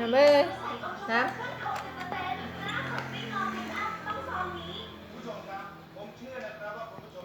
นะเบอนะไรับผมเชื่อนะครับว่าคุณผู้ชม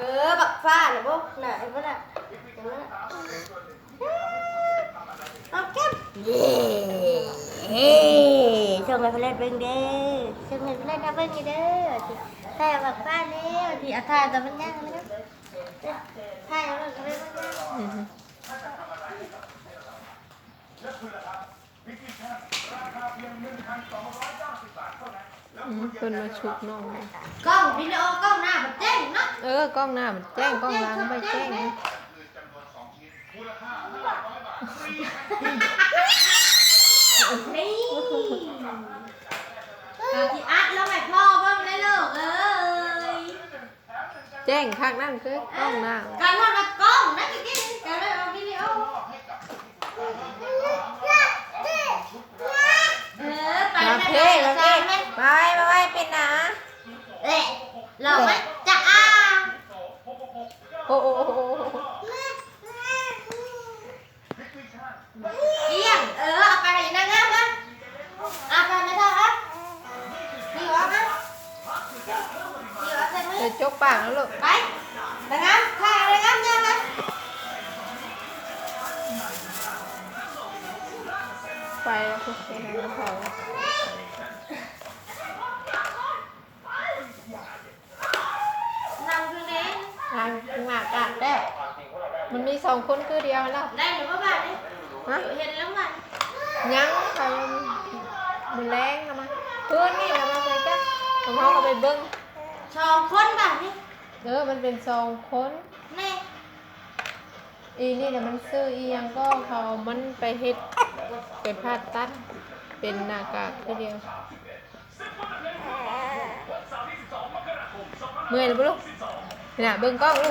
เออบักฟ้าหรือบ่น่ะไอ้บ่น่ะเห็นไหมน่ะเอาแก้มเย้เฮ้ช่วงไงเพื่นเบิ่งเด้อช่วงไงเพื่นทำเบิ่งนี่เด้อถ่ายบักฟ้าเด้อที่อาถ่ายแต่มันยังเลยนะถ่ายเอาเลยก็เลยมันยังอือฮึ อืมเพิ่นมาชุบน้องเลยกล้องวิดีโอกล้องหน้ามันเจ๊งเนาะเออกล้องหน้ามันแจ้งกล้องหลังไม่แจ้งนะนี่เอาที่อัดแล้วให้พ่อเบิ่งได้ลูกเอ้ยแจ้งข้างนั่นคือกล้องหน้าการทอดกับกล้องนั่นจริงๆการได้เอาวิดีโอเออไปมาได้เพ่มาจ้า เพ่แม่มาไว้มาไว้เป็นหนาเอ๊ะหลอกไหมจะอ้าโอ้โอ้โอ้โอ้เอียงเออเอาไปให้นางงามนะเอาไปไม่ได้ฮะนี่วะฮะนี่วะใช่ไหมเดี๋ยวจกปากแล้วลูกไปนางงามถ่ายนางงามยังไงไปแล้วพวกแกงเขานั่งคือนี้ ทางหมากาดแล้วมันมีสองคนคือเดียวแล้วได้หรือว่าบ้านนี่ฮะเห็นแล้วบ้านยังเขายังมันแรงนะมาคืนนี่นะมาไปกันผมเขาก็ไปเบิ้งสองคนบ้านนี่เออมันเป็นสองคนแน่อีนี่นะมันซื้ออียังก็เขามันไปเฮ็ดไปพาดตัดเป็นหน้ากากคือเดียวเมื่อยหรือเปล่าลูกนี่นะเบิ้งกล้องลูก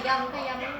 Yang.